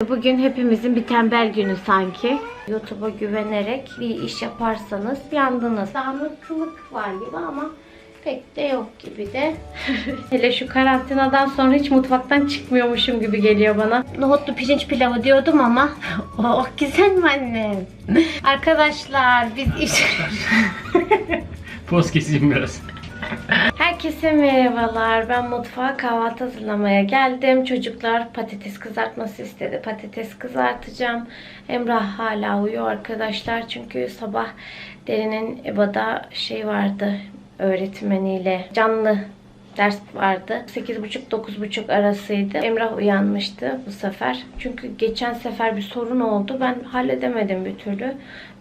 Bugün hepimizin bir tembel günü sanki. YouTube'a güvenerek bir iş yaparsanız yandınız. Dağınıklık var gibi ama pek de yok gibi de. Hele şu karantinadan sonra hiç mutfaktan çıkmıyormuşum gibi geliyor bana. Nohutlu pirinç pilavı diyordum ama oh güzel mi annem? Arkadaşlar biz iş... Poz keseyim biraz. Herkese merhabalar. Ben mutfağa kahvaltı hazırlamaya geldim. Çocuklar patates kızartması istedi. Patates kızartacağım. Emrah hala uyuyor arkadaşlar. Çünkü sabah Derin'in EBA'da şey vardı. Öğretmeniyle canlı ders vardı. 8.30-9.30 arasıydı. Emrah uyanmıştı bu sefer. Çünkü geçen sefer bir sorun oldu. Ben halledemedim bir türlü.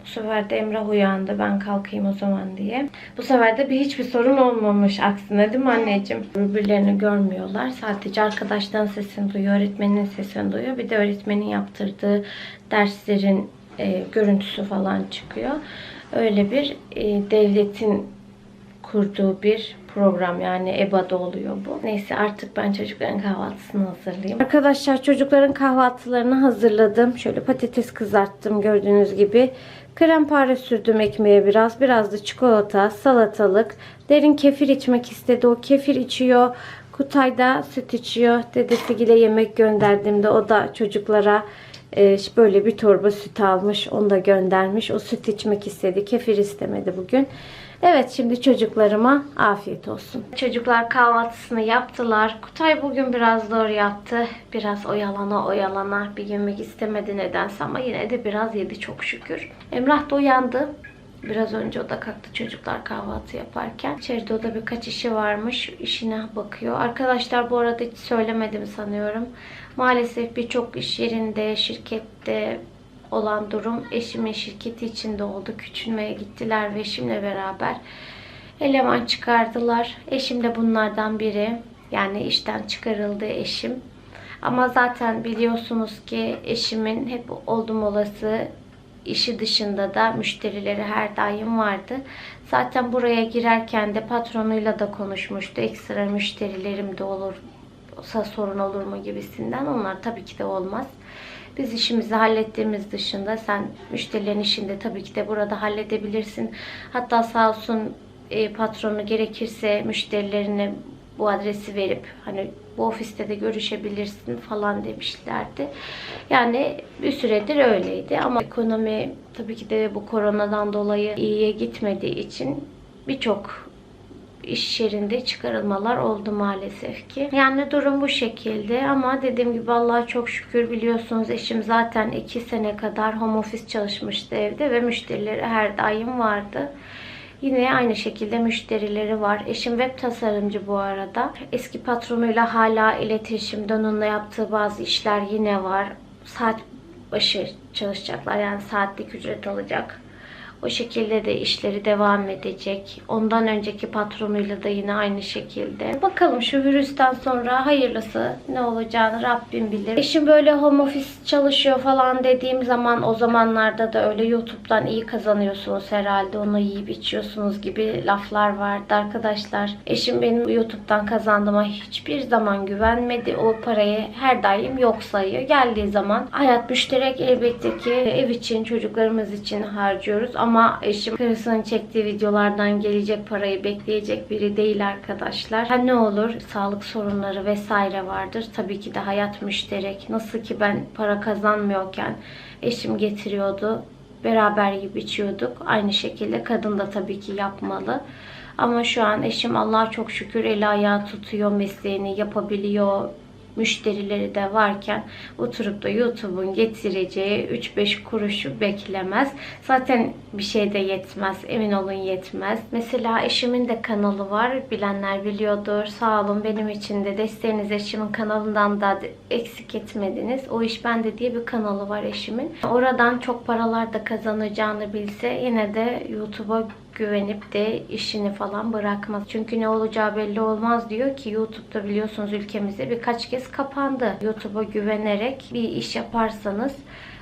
Bu sefer de Emrah uyandı. Ben kalkayım o zaman diye. Bu sefer de bir hiçbir sorun olmamış aksine değil mi anneciğim? Birbirlerini görmüyorlar. Sadece arkadaşların sesini duyuyor, öğretmenin sesini duyuyor. Bir de öğretmenin yaptırdığı derslerin e, görüntüsü falan çıkıyor. Öyle bir e, devletin kurduğu bir program yani EBA'da oluyor bu. Neyse artık ben çocukların kahvaltısını hazırlayayım. Arkadaşlar çocukların kahvaltılarını hazırladım. Şöyle patates kızarttım gördüğünüz gibi. Krem sürdüm ekmeğe biraz. Biraz da çikolata, salatalık. Derin kefir içmek istedi. O kefir içiyor. Kutay'da süt içiyor. Dedesiyle yemek gönderdiğimde o da çocuklara e, böyle bir torba süt almış. Onu da göndermiş. O süt içmek istedi. Kefir istemedi bugün. Evet şimdi çocuklarıma afiyet olsun. Çocuklar kahvaltısını yaptılar. Kutay bugün biraz zor yaptı. Biraz oyalana oyalana bir yemek istemedi nedense ama yine de biraz yedi çok şükür. Emrah da uyandı. Biraz önce o da kalktı çocuklar kahvaltı yaparken. İçeride o da birkaç işi varmış. İşine bakıyor. Arkadaşlar bu arada hiç söylemedim sanıyorum. Maalesef birçok iş yerinde, şirkette olan durum eşimin şirketi içinde oldu. Küçülmeye gittiler ve eşimle beraber eleman çıkardılar. Eşim de bunlardan biri. Yani işten çıkarıldı eşim. Ama zaten biliyorsunuz ki eşimin hep oldum olası işi dışında da müşterileri her daim vardı. Zaten buraya girerken de patronuyla da konuşmuştu. Ekstra müşterilerim de olursa sorun olur mu gibisinden. Onlar tabii ki de olmaz. Biz işimizi hallettiğimiz dışında sen müşterilerin işinde tabii ki de burada halledebilirsin. Hatta sağ olsun e, patronu gerekirse müşterilerine bu adresi verip hani bu ofiste de görüşebilirsin falan demişlerdi. Yani bir süredir öyleydi ama ekonomi tabii ki de bu koronadan dolayı iyiye gitmediği için birçok iş yerinde çıkarılmalar oldu maalesef ki. Yani durum bu şekilde ama dediğim gibi Allah'a çok şükür biliyorsunuz eşim zaten 2 sene kadar home office çalışmıştı evde ve müşterileri her daim vardı. Yine aynı şekilde müşterileri var. Eşim web tasarımcı bu arada. Eski patronuyla hala iletişimde onunla yaptığı bazı işler yine var. Saat başı çalışacaklar yani saatlik ücret alacak. O şekilde de işleri devam edecek. Ondan önceki patronuyla da yine aynı şekilde. Bakalım şu virüsten sonra hayırlısı ne olacağını Rabbim bilir. Eşim böyle home office çalışıyor falan dediğim zaman o zamanlarda da öyle YouTube'dan iyi kazanıyorsunuz herhalde. Onu yiyip içiyorsunuz gibi laflar vardı arkadaşlar. Eşim benim YouTube'dan kazandığıma hiçbir zaman güvenmedi. O parayı her daim yok sayıyor. Geldiği zaman hayat müşterek elbette ki ev için çocuklarımız için harcıyoruz ama eşim karısının çektiği videolardan gelecek parayı bekleyecek biri değil arkadaşlar. Ha ne olur sağlık sorunları vesaire vardır. Tabii ki de hayat müşterek. Nasıl ki ben para kazanmıyorken eşim getiriyordu. Beraber yiyip içiyorduk. Aynı şekilde kadın da tabii ki yapmalı. Ama şu an eşim Allah'a çok şükür eli ayağı tutuyor, mesleğini yapabiliyor, müşterileri de varken oturup da YouTube'un getireceği 3-5 kuruşu beklemez. Zaten bir şey de yetmez. Emin olun yetmez. Mesela eşimin de kanalı var. Bilenler biliyordur. Sağ olun benim için de desteğiniz eşimin kanalından da eksik etmediniz. O iş bende diye bir kanalı var eşimin. Oradan çok paralar da kazanacağını bilse yine de YouTube'a güvenip de işini falan bırakmaz. Çünkü ne olacağı belli olmaz diyor ki YouTube'da biliyorsunuz ülkemizde birkaç kez kapandı. YouTube'a güvenerek bir iş yaparsanız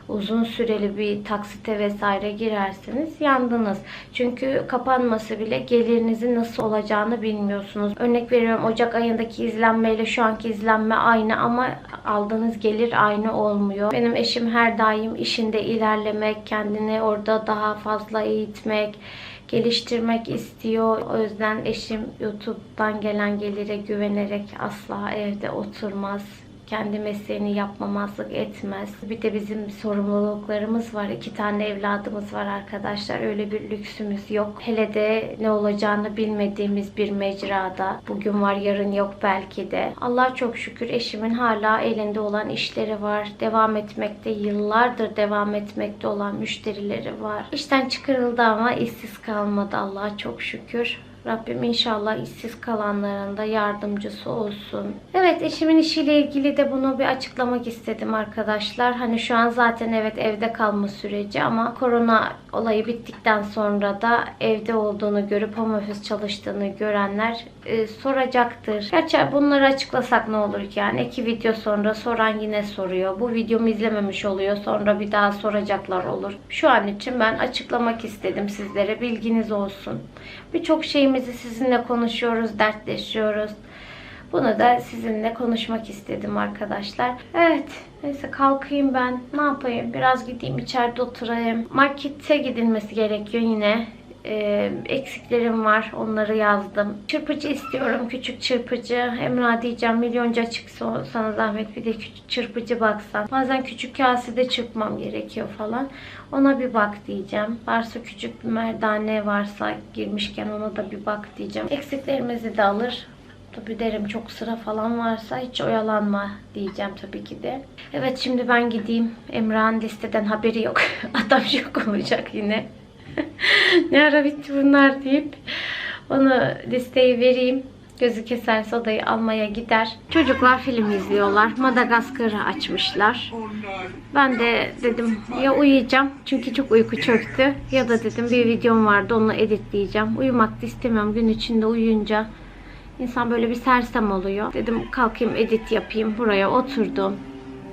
uzun süreli bir taksite vesaire girerseniz yandınız. Çünkü kapanması bile gelirinizin nasıl olacağını bilmiyorsunuz. Örnek veriyorum Ocak ayındaki izlenmeyle şu anki izlenme aynı ama aldığınız gelir aynı olmuyor. Benim eşim her daim işinde ilerlemek, kendini orada daha fazla eğitmek, geliştirmek istiyor. O yüzden eşim YouTube'dan gelen gelire güvenerek asla evde oturmaz kendi mesleğini yapmamazlık etmez. Bir de bizim sorumluluklarımız var. İki tane evladımız var arkadaşlar. Öyle bir lüksümüz yok. Hele de ne olacağını bilmediğimiz bir mecrada. Bugün var yarın yok belki de. Allah çok şükür eşimin hala elinde olan işleri var. Devam etmekte yıllardır devam etmekte olan müşterileri var. İşten çıkarıldı ama işsiz kalmadı Allah'a çok şükür. Rabbim inşallah işsiz kalanların da yardımcısı olsun. Evet eşimin işiyle ilgili de bunu bir açıklamak istedim arkadaşlar. Hani şu an zaten evet evde kalma süreci ama korona olayı bittikten sonra da evde olduğunu görüp home office çalıştığını görenler e, soracaktır. Gerçi bunları açıklasak ne olur ki yani iki video sonra soran yine soruyor. Bu videomu izlememiş oluyor sonra bir daha soracaklar olur. Şu an için ben açıklamak istedim sizlere bilginiz olsun. Birçok şeyimizi sizinle konuşuyoruz, dertleşiyoruz. Bunu da sizinle konuşmak istedim arkadaşlar. Evet. Neyse kalkayım ben. Ne yapayım? Biraz gideyim içeride oturayım. Markete gidilmesi gerekiyor yine. Ee, eksiklerim var. Onları yazdım. Çırpıcı istiyorum. Küçük çırpıcı. Emrah diyeceğim milyonca çıksa sana zahmet bir de küçük çırpıcı baksan. Bazen küçük kasede çırpmam gerekiyor falan. Ona bir bak diyeceğim. Varsa küçük bir merdane varsa girmişken ona da bir bak diyeceğim. Eksiklerimizi de alır. Tabii derim çok sıra falan varsa hiç oyalanma diyeceğim tabii ki de. Evet şimdi ben gideyim. Emrah'ın listeden haberi yok. Adam şok olacak yine. ne ara bitti bunlar deyip onu listeyi vereyim. Gözü keserse odayı almaya gider. Çocuklar film izliyorlar. Madagaskar'ı açmışlar. Ben de dedim ya uyuyacağım çünkü çok uyku çöktü. Ya da dedim bir videom vardı onu editleyeceğim. Uyumak da istemiyorum gün içinde uyuyunca. İnsan böyle bir sersem oluyor. Dedim kalkayım edit yapayım. Buraya oturdum.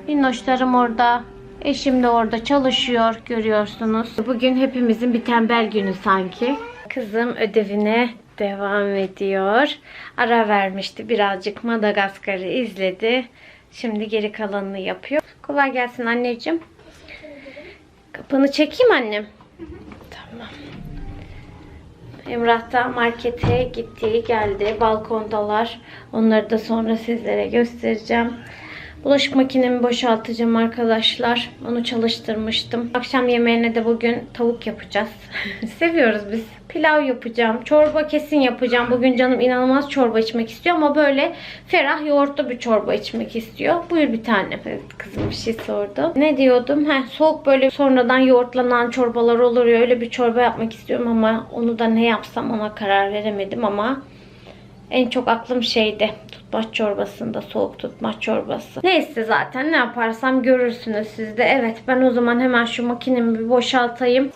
Minnoşlarım orada. Eşim de orada çalışıyor görüyorsunuz. Bugün hepimizin bir tembel günü sanki. Kızım ödevine devam ediyor. Ara vermişti. Birazcık Madagaskar'ı izledi. Şimdi geri kalanını yapıyor. Kolay gelsin anneciğim. Kapını çekeyim annem. Tamam. Emrah da markete gitti, geldi. Balkondalar. Onları da sonra sizlere göstereceğim. Bulaşık makinemi boşaltacağım arkadaşlar. Onu çalıştırmıştım. Akşam yemeğine de bugün tavuk yapacağız. Seviyoruz biz. Pilav yapacağım. Çorba kesin yapacağım. Bugün canım inanılmaz çorba içmek istiyor ama böyle ferah yoğurtlu bir çorba içmek istiyor. Buyur bir tane. Evet, kızım bir şey sordu. Ne diyordum? Heh, soğuk böyle sonradan yoğurtlanan çorbalar olur ya öyle bir çorba yapmak istiyorum ama onu da ne yapsam ona karar veremedim ama en çok aklım şeyde tutmaç çorbasında soğuk tutmaç çorbası. Neyse zaten ne yaparsam görürsünüz siz de. Evet ben o zaman hemen şu makinemi bir boşaltayım.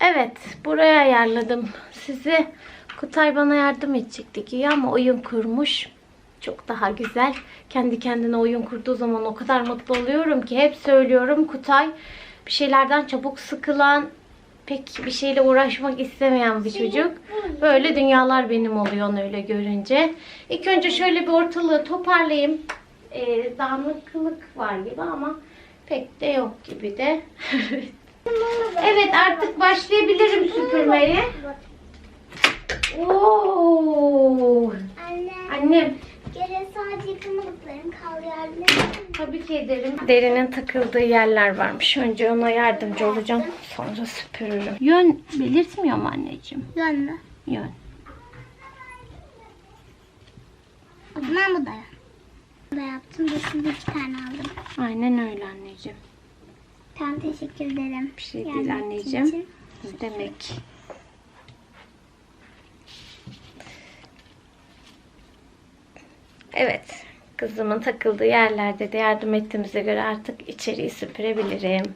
Evet buraya ayarladım. Sizi Kutay bana yardım edecekti ki ama oyun kurmuş. Çok daha güzel. Kendi kendine oyun kurduğu zaman o kadar mutlu oluyorum ki hep söylüyorum Kutay bir şeylerden çabuk sıkılan, pek bir şeyle uğraşmak istemeyen bir çocuk. Böyle dünyalar benim oluyor onu öyle görünce. İlk önce şöyle bir ortalığı toparlayayım. Ee, dağınıklık var gibi ama pek de yok gibi de. evet artık başlayabilirim süpürmeye. Oo. Anne, Annem gene sadece yıkamadıklarım kaldı yardım? Tabii ki ederim. Derinin takıldığı yerler varmış. Önce ona yardımcı olacağım. Sonra süpürürüm. Yön belirtmiyor mu anneciğim? Yön mü? Yön. O zaman bu da. Bu da yaptım. Da şimdi iki tane aldım. Aynen öyle anneciğim. Tamam teşekkür ederim. Bir şey Yardım değil anneciğim. için. Ne demek? Evet. Kızımın takıldığı yerlerde de yardım ettiğimize göre artık içeriği süpürebilirim.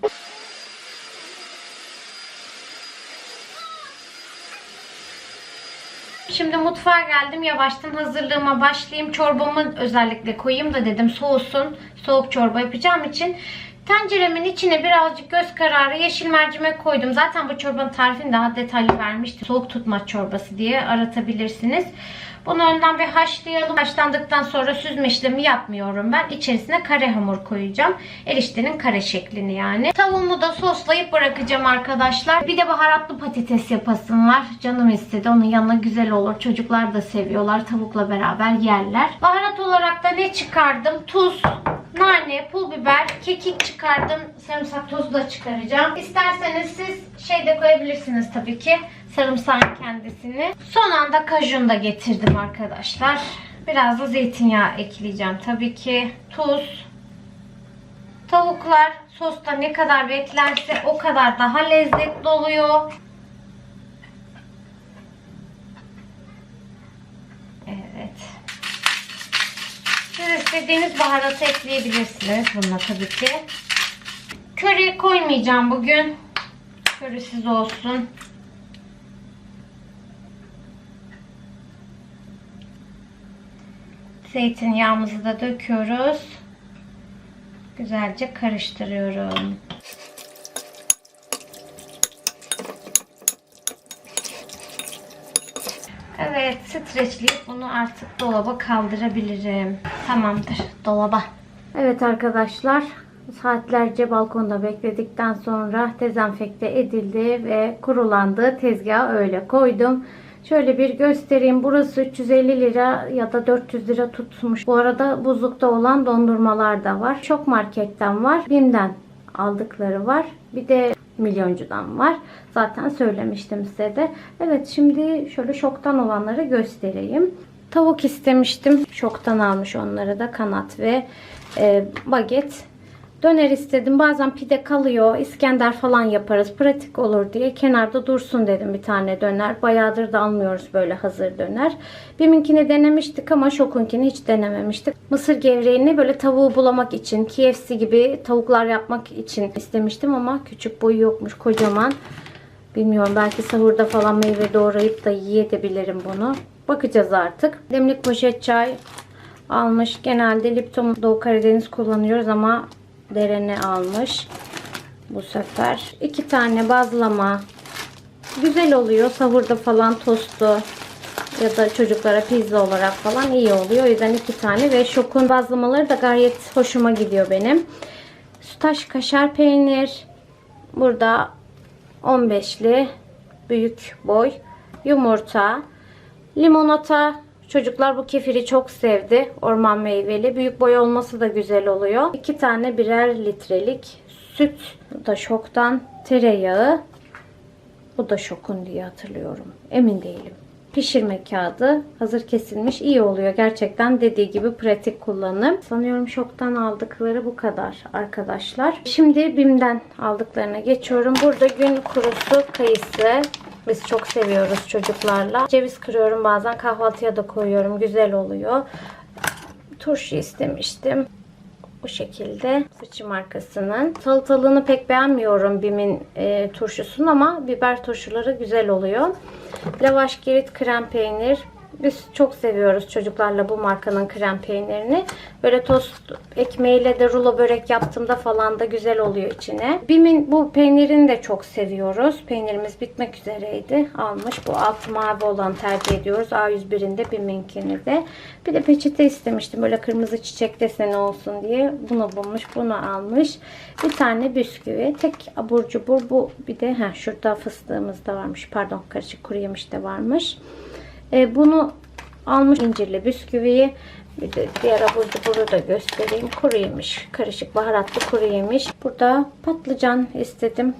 Şimdi mutfağa geldim. Yavaştan hazırlığıma başlayayım. Çorbamı özellikle koyayım da dedim soğusun. Soğuk çorba yapacağım için. Tenceremin içine birazcık göz kararı yeşil mercimek koydum. Zaten bu çorbanın tarifini daha detaylı vermiştim. Soğuk tutmaç çorbası diye aratabilirsiniz. Bunu önden bir haşlayalım. Haşlandıktan sonra süzme işlemi yapmıyorum ben. İçerisine kare hamur koyacağım. Eriştenin kare şeklini yani. Tavuğumu da soslayıp bırakacağım arkadaşlar. Bir de baharatlı patates yapasım var. Canım istedi. Onun yanına güzel olur. Çocuklar da seviyorlar. Tavukla beraber yerler. Baharat olarak da ne çıkardım? Tuz, nane, pul biber, kekik çıkardım. Sarımsak tozu da çıkaracağım. İsterseniz siz şey de koyabilirsiniz tabii ki. Sarımsağın kendisini. Son anda kajun da getirdim arkadaşlar. Biraz da zeytinyağı ekleyeceğim tabii ki. Tuz. Tavuklar sosta ne kadar beklerse o kadar daha lezzetli oluyor. Evet. Siz istediğiniz baharatı ekleyebilirsiniz bununla tabii ki. Köri koymayacağım bugün. Körisiz olsun. Zeytinyağımızı da döküyoruz. Güzelce karıştırıyorum. Evet, streçleyip bunu artık dolaba kaldırabilirim. Tamamdır, dolaba. Evet arkadaşlar, saatlerce balkonda bekledikten sonra dezenfekte edildi ve kurulandı. Tezgaha öyle koydum. Şöyle bir göstereyim. Burası 350 lira ya da 400 lira tutmuş. Bu arada buzlukta olan dondurmalar da var. Çok marketten var. Bim'den aldıkları var. Bir de milyoncudan var. Zaten söylemiştim size de. Evet şimdi şöyle şoktan olanları göstereyim. Tavuk istemiştim. Şoktan almış onları da kanat ve e, baget. Döner istedim. Bazen pide kalıyor. İskender falan yaparız. Pratik olur diye kenarda dursun dedim bir tane döner. Bayağıdır da almıyoruz böyle hazır döner. Biminkini denemiştik ama şokunkini hiç denememiştik. Mısır gevreğini böyle tavuğu bulamak için, KFC gibi tavuklar yapmak için istemiştim ama küçük boyu yokmuş kocaman. Bilmiyorum belki sahurda falan meyve doğrayıp da yiyebilirim bunu. Bakacağız artık. Demlik poşet çay almış. Genelde Lipton Doğu Karadeniz kullanıyoruz ama derene almış. Bu sefer. iki tane bazlama. Güzel oluyor. Sahurda falan tostu ya da çocuklara pizza olarak falan iyi oluyor. O yüzden iki tane ve şokun bazlamaları da gayet hoşuma gidiyor benim. Sütaş kaşar peynir. Burada 15'li büyük boy yumurta, limonata. Çocuklar bu kefiri çok sevdi. Orman meyveli. Büyük boy olması da güzel oluyor. İki tane birer litrelik süt. Bu da şoktan tereyağı. Bu da şokun diye hatırlıyorum. Emin değilim. Pişirme kağıdı hazır kesilmiş iyi oluyor. Gerçekten dediği gibi pratik kullanım. Sanıyorum şoktan aldıkları bu kadar arkadaşlar. Şimdi BİM'den aldıklarına geçiyorum. Burada gün kurusu kayısı. Biz çok seviyoruz çocuklarla. Ceviz kırıyorum bazen kahvaltıya da koyuyorum. Güzel oluyor. Turşu istemiştim. Bu şekilde fıçı markasının. Salatalığını pek beğenmiyorum Bim'in e, turşusunu ama biber turşuları güzel oluyor. Lavaş girit krem peynir. Biz çok seviyoruz çocuklarla bu markanın krem peynirini. Böyle tost ekmeğiyle de rulo börek yaptığımda falan da güzel oluyor içine. Bim'in bu peynirini de çok seviyoruz. Peynirimiz bitmek üzereydi. Almış. Bu altı mavi olan tercih ediyoruz. A101'inde Bim'inkini de. Bir de peçete istemiştim. Böyle kırmızı çiçek deseni olsun diye. Bunu bulmuş. Bunu almış. Bir tane bisküvi. Tek abur cubur bu. Bir de heh, şurada fıstığımız da varmış. Pardon karışık kuru yemiş de varmış. E, bunu almış incirli bisküviyi. Bir de diğer abur cuburu da göstereyim. Kuru yemiş. Karışık baharatlı kuru yemiş. Burada patlıcan istedim.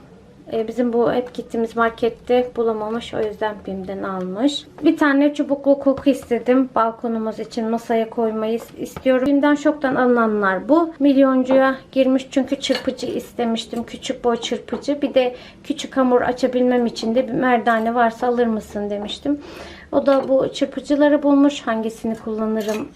E, bizim bu hep gittiğimiz markette bulamamış. O yüzden BİM'den almış. Bir tane çubuklu koku istedim. Balkonumuz için masaya koymayı istiyorum. BİM'den şoktan alınanlar bu. Milyoncuya girmiş çünkü çırpıcı istemiştim. Küçük boy çırpıcı. Bir de küçük hamur açabilmem için de bir merdane varsa alır mısın demiştim. O da bu çırpıcıları bulmuş. Hangisini kullanırım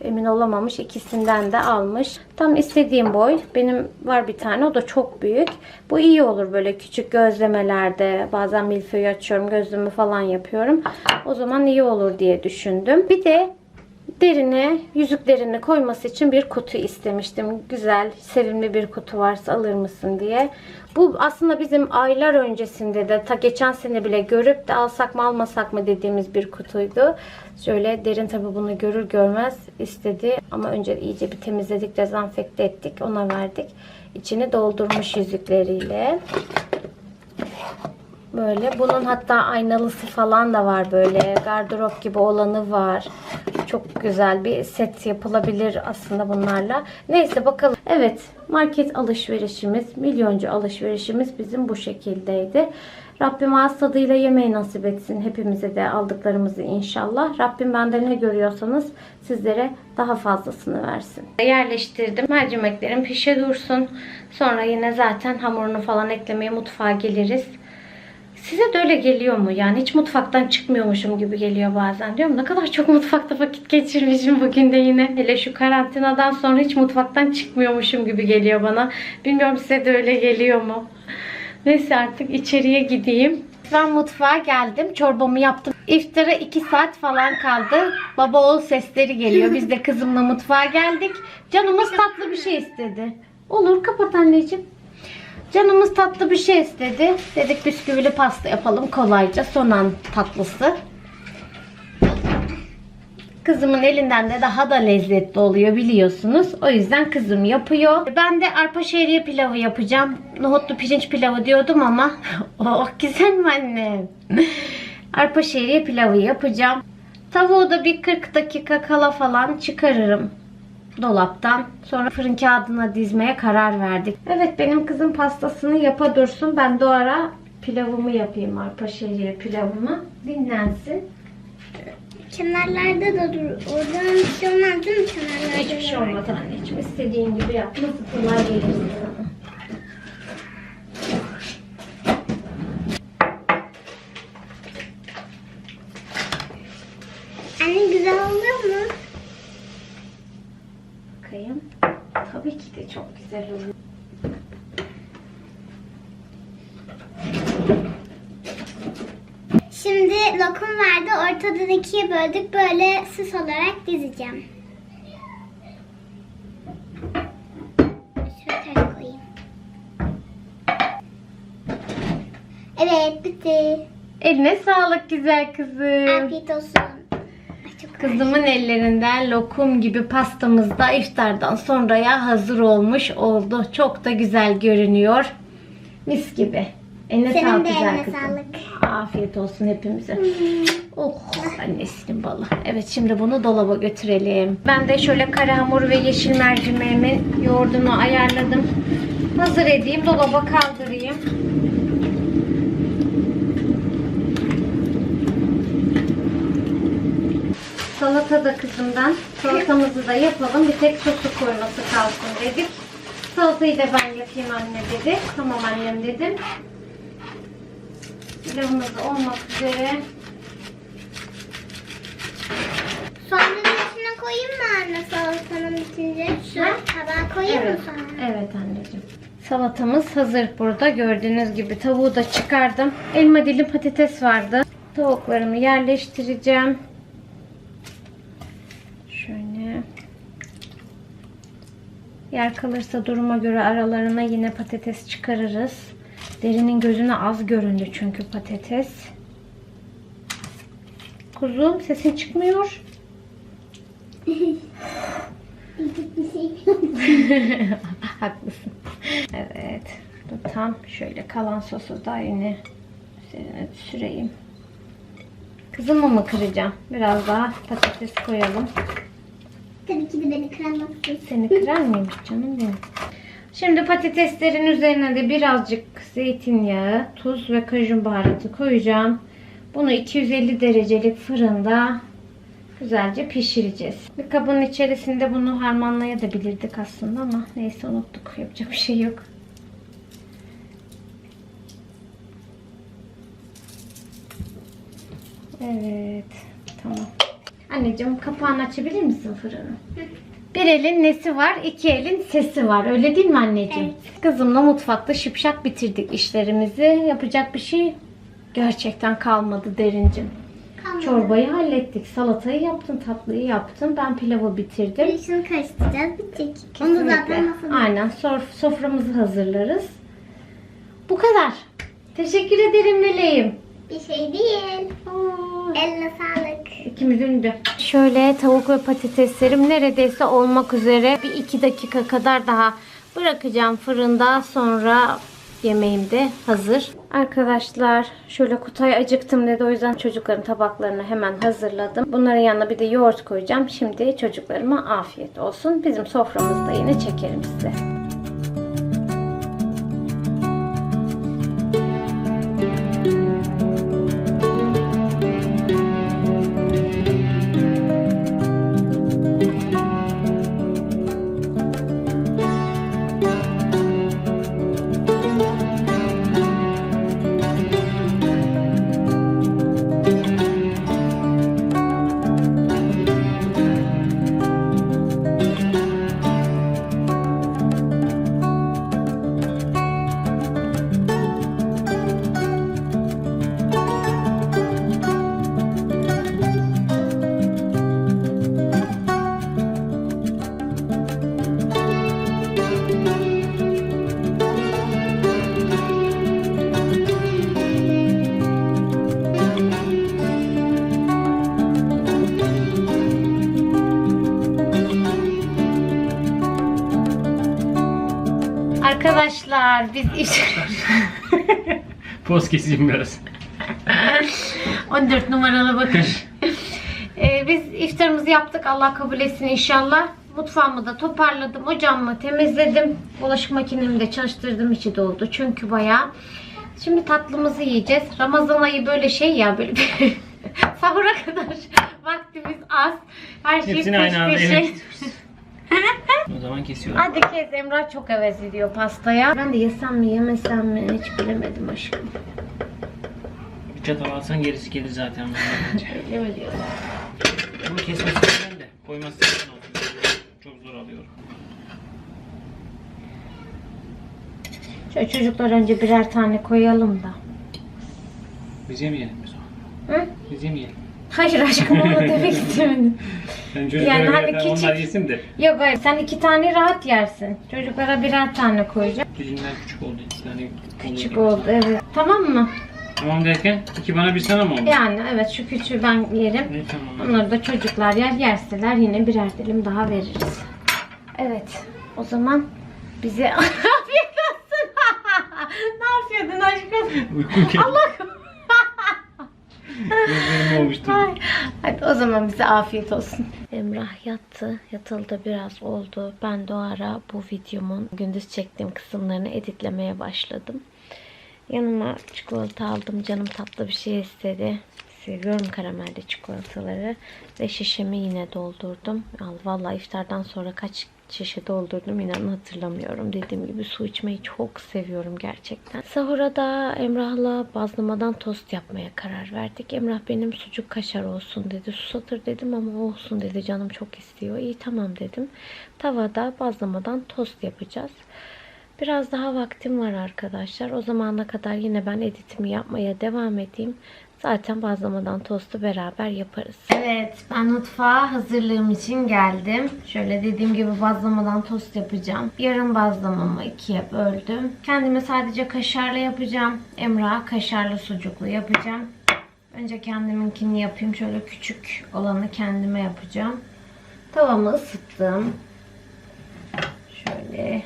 emin olamamış. İkisinden de almış. Tam istediğim boy. Benim var bir tane. O da çok büyük. Bu iyi olur böyle küçük gözlemelerde. Bazen milföy açıyorum. Gözlüğümü falan yapıyorum. O zaman iyi olur diye düşündüm. Bir de derine yüzüklerini koyması için bir kutu istemiştim. Güzel, sevimli bir kutu varsa alır mısın diye. Bu aslında bizim aylar öncesinde de ta geçen sene bile görüp de alsak mı almasak mı dediğimiz bir kutuydu. Şöyle derin tabi bunu görür görmez istedi ama önce iyice bir temizledik, dezenfekte ettik, ona verdik. İçini doldurmuş yüzükleriyle. Böyle. Bunun hatta aynalısı falan da var böyle. Gardırop gibi olanı var. Çok güzel bir set yapılabilir aslında bunlarla. Neyse bakalım. Evet market alışverişimiz, milyoncu alışverişimiz bizim bu şekildeydi. Rabbim ağız tadıyla yemeği nasip etsin. Hepimize de aldıklarımızı inşallah. Rabbim bende ne görüyorsanız sizlere daha fazlasını versin. Yerleştirdim. Mercimeklerim pişe dursun. Sonra yine zaten hamurunu falan eklemeye mutfağa geliriz. Size de öyle geliyor mu? Yani hiç mutfaktan çıkmıyormuşum gibi geliyor bazen. Diyorum ne kadar çok mutfakta vakit geçirmişim bugün de yine. Hele şu karantinadan sonra hiç mutfaktan çıkmıyormuşum gibi geliyor bana. Bilmiyorum size de öyle geliyor mu? Neyse artık içeriye gideyim. Ben mutfağa geldim. Çorbamı yaptım. İftara 2 saat falan kaldı. Baba oğul sesleri geliyor. Biz de kızımla mutfağa geldik. Canımız tatlı bir şey istedi. Olur kapat anneciğim. Canımız tatlı bir şey istedi. Dedik bisküvili pasta yapalım kolayca. Son an tatlısı. Kızımın elinden de daha da lezzetli oluyor biliyorsunuz. O yüzden kızım yapıyor. Ben de arpa şehriye pilavı yapacağım. Nohutlu pirinç pilavı diyordum ama oh güzel mi annem? arpa şehriye pilavı yapacağım. Tavuğu da bir 40 dakika kala falan çıkarırım dolaptan. Sonra fırın kağıdına dizmeye karar verdik. Evet benim kızım pastasını yapa dursun. Ben de o ara pilavımı yapayım arpa şehriye pilavımı. Dinlensin. Kenarlarda da dur. Oradan bir şey olmaz değil mi kenarlarda? Hiçbir şey olmaz anneciğim. İstediğin gibi yap. Nasıl kolay gelirse sana. Anne güzel oluyor mu? Bakayım. Tabii ki oluyor. Şimdi lokum vardı. Ortadan ikiye böldük. Böyle süs olarak dizeceğim. Şöyle koyayım. Evet bitti. Eline sağlık güzel kızım. Afiyet olsun. Kızımın ellerinden lokum gibi pastamız da iftardan sonraya hazır olmuş oldu. Çok da güzel görünüyor. Mis gibi. Eline Senin sağlık de güzel eline kızım. sağlık. Afiyet olsun hepimize. Oh annesinin balı. Evet şimdi bunu dolaba götürelim. Ben de şöyle kara hamur ve yeşil mercimeğimin yoğurdunu ayarladım. Hazır edeyim. Dolaba kaldırayım. Salata da kızımdan. Salatamızı da yapalım. Bir tek sosu koyması kalsın dedik. Salatayı da ben yapayım anne dedi. Tamam annem dedim. Pilavımız olmak üzere. Soğanın içine koyayım mı anne salatanın bitince? Şu tabağa koyayım Evet. mı sonra? Evet anneciğim. Salatamız hazır burada. Gördüğünüz gibi tavuğu da çıkardım. Elma dilim patates vardı. Tavuklarımı yerleştireceğim. Şöyle. Yer kalırsa duruma göre aralarına yine patates çıkarırız. Derinin gözüne az göründü çünkü patates. Kuzum sesin çıkmıyor. Haklısın. Evet. Bu tam şöyle kalan sosu da yine üzerine süreyim. Kızımı mı kıracağım? Biraz daha patates koyalım. Tabii ki de beni kıramazsın. Seni kırar mıymış canım benim? Şimdi patateslerin üzerine de birazcık zeytinyağı, tuz ve kajun baharatı koyacağım. Bunu 250 derecelik fırında güzelce pişireceğiz. Bir kabın içerisinde bunu harmanlayabilirdik aslında ama neyse unuttuk. Yapacak bir şey yok. Evet. Tamam. Anneciğim kapağını açabilir misin fırını? Bir elin nesi var, iki elin sesi var. Öyle değil mi anneciğim? Kızımla mutfakta şıpşak bitirdik işlerimizi. Yapacak bir şey gerçekten kalmadı derincim. Kalmadı. Çorbayı hallettik. Salatayı yaptın, tatlıyı yaptın. Ben pilavı bitirdim. Bir şunu karıştıracağız. Bitecek. Onu zaten masada. Aynen. Sof- soframızı hazırlarız. Bu kadar. Teşekkür ederim meleğim. Bir şey değil. Aa, Eline sağlık. İkimizin de. Şöyle tavuk ve patateslerim neredeyse olmak üzere. Bir iki dakika kadar daha bırakacağım fırında. Sonra yemeğim de hazır. Arkadaşlar şöyle Kutay acıktım dedi. O yüzden çocukların tabaklarını hemen hazırladım. Bunların yanına bir de yoğurt koyacağım. Şimdi çocuklarıma afiyet olsun. Bizim soframızda yine çekerim size. Arkadaşlar biz iş... Poz keseyim biraz. 14 numaralı bakış. Ee, biz iftarımızı yaptık. Allah kabul etsin inşallah. Mutfağımı da toparladım. Ocağımı temizledim. Bulaşık makinemi de çalıştırdım. içi doldu. Çünkü bayağı. Şimdi tatlımızı yiyeceğiz. Ramazan ayı böyle şey ya böyle sahura kadar vaktimiz az. Her şey Hepsini peş peşe. Zaman kesiyorum. Hadi kes Emrah çok heves ediyor pastaya. Ben de yesem mi yemesem mi hiç bilemedim aşkım. Bir çatal alsan gerisi gelir zaten. Öyle mi diyorsun? Bunu kesmesi ben de. Koyması sen olsun. Çok zor alıyorum. Şöyle çocuklar önce birer tane koyalım da. Biz yemeyelim biz o. Hı? Biz yemeyelim. Hayır aşkım onu demek istemedim. Çocuklara Yani hani birer tane küçük- onlar yesin de. Yok hayır sen iki tane rahat yersin. Çocuklara birer tane koyacağım. Dilimler küçük oldu. iki tane Küçük oldu evet. Tamam mı? Tamam derken iki bana bir sana mı oldu? Yani evet şu küçüğü ben yerim. Ne tamam. Onları da çocuklar yer yerseler yine birer dilim daha veririz. Evet. O zaman bize afiyet olsun. ne yapıyordun aşkım? Uykum geldi. Allah Gözlerim olmuştu. Ay, Hadi o zaman bize afiyet olsun. Emrah yattı. Yatalı da biraz oldu. Ben de o ara bu videomun gündüz çektiğim kısımlarını editlemeye başladım. Yanıma çikolata aldım. Canım tatlı bir şey istedi. Seviyorum karamelli çikolataları. Ve şişemi yine doldurdum. Al vallahi iftardan sonra kaç şişe doldurdum inanın hatırlamıyorum. Dediğim gibi su içmeyi çok seviyorum gerçekten. Sahura da Emrah'la bazlamadan tost yapmaya karar verdik. Emrah benim sucuk kaşar olsun dedi. Susatır dedim ama olsun dedi. Canım çok istiyor. İyi tamam dedim. Tavada bazlamadan tost yapacağız. Biraz daha vaktim var arkadaşlar. O zamana kadar yine ben editimi yapmaya devam edeyim. Zaten bazlamadan tostu beraber yaparız. Evet ben mutfağa hazırlığım için geldim. Şöyle dediğim gibi bazlamadan tost yapacağım. Yarım bazlamamı ikiye böldüm. Kendime sadece kaşarlı yapacağım. Emrah'a kaşarlı sucuklu yapacağım. Önce kendiminkini yapayım. Şöyle küçük olanı kendime yapacağım. Tavamı ısıttım. Şöyle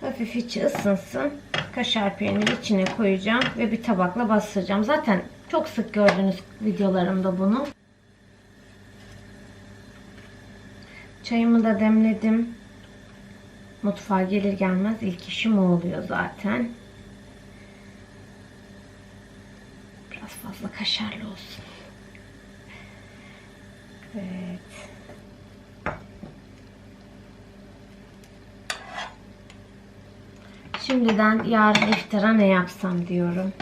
Hafif içi ısınsın. Kaşar peyniri içine koyacağım ve bir tabakla bastıracağım. Zaten çok sık gördüğünüz videolarımda bunu. Çayımı da demledim. Mutfağa gelir gelmez ilk işim o oluyor zaten. Biraz fazla kaşarlı olsun. Evet. Şimdiden yarın iftara ne yapsam diyorum.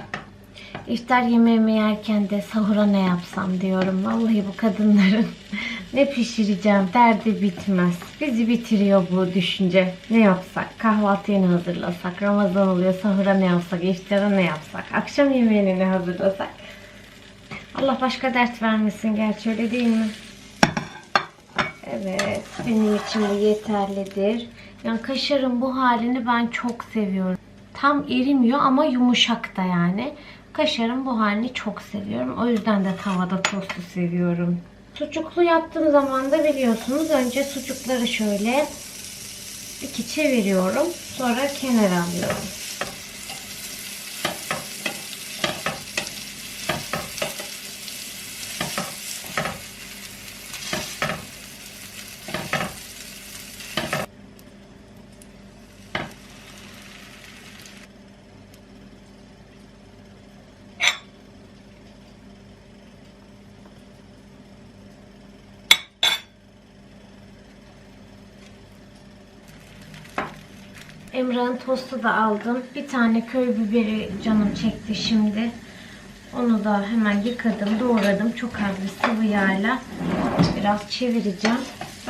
İftar yemeğimi yerken de sahura ne yapsam diyorum. Vallahi bu kadınların ne pişireceğim derdi bitmez. Bizi bitiriyor bu düşünce. Ne yapsak? Kahvaltıyı ne hazırlasak? Ramazan oluyor sahura ne yapsak? İftara ne yapsak? Akşam yemeğini ne hazırlasak? Allah başka dert vermesin gerçi öyle değil mi? Evet, benim için bu yeterlidir. Yani kaşarın bu halini ben çok seviyorum. Tam erimiyor ama yumuşak da yani. Kaşarın bu halini çok seviyorum. O yüzden de tavada tostu seviyorum. Sucuklu yaptığım zaman da biliyorsunuz önce sucukları şöyle iki çeviriyorum. Sonra kenara alıyorum. Emrah'ın tostu da aldım. Bir tane köy biberi canım çekti şimdi. Onu da hemen yıkadım, doğradım. Çok az bir sıvı yağla biraz çevireceğim.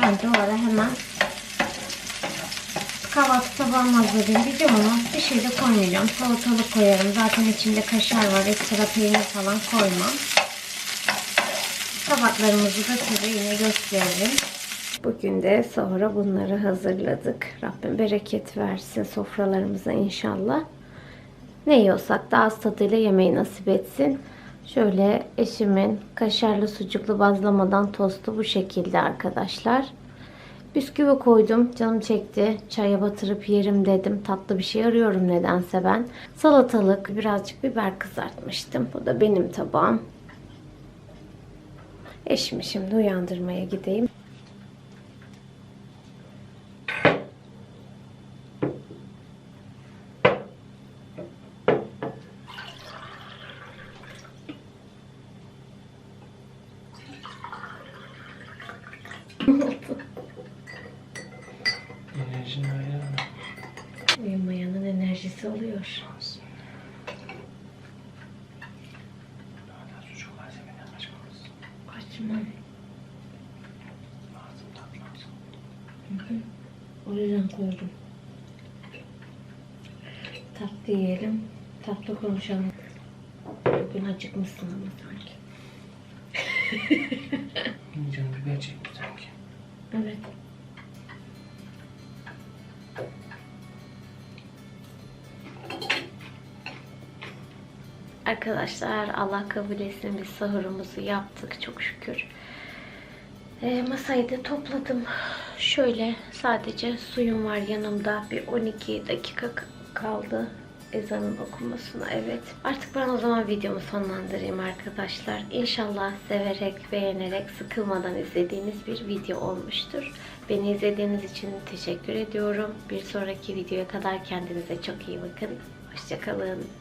Ben de o ara hemen kahvaltı tabağımı hazırlayayım. Diyeceğim ama bir şey de koymayacağım. Salatalık koyarım. Zaten içinde kaşar var. Ekstra peynir falan koymam. Tabaklarımızı da size yine gösteririm. Bugün de sahura bunları hazırladık. Rabbim bereket versin sofralarımıza inşallah. Ne yiyorsak da az tadıyla yemeği nasip etsin. Şöyle eşimin kaşarlı sucuklu bazlamadan tostu bu şekilde arkadaşlar. Bisküvi koydum. Canım çekti. Çaya batırıp yerim dedim. Tatlı bir şey arıyorum nedense ben. Salatalık, birazcık biber kızartmıştım. Bu da benim tabağım. Eşimi şimdi uyandırmaya gideyim. O yüzden koydum. Tatlı yiyelim. Tatlı konuşalım. Bugün acıkmışsın ama sanki. Canım biber çekti sanki. Evet. Arkadaşlar Allah kabul etsin biz sahurumuzu yaptık çok şükür. Ee, masayı da topladım. Şöyle sadece suyum var yanımda. Bir 12 dakika kaldı ezanın okunmasına. Evet. Artık ben o zaman videomu sonlandırayım arkadaşlar. İnşallah severek, beğenerek, sıkılmadan izlediğiniz bir video olmuştur. Beni izlediğiniz için teşekkür ediyorum. Bir sonraki videoya kadar kendinize çok iyi bakın. Hoşçakalın.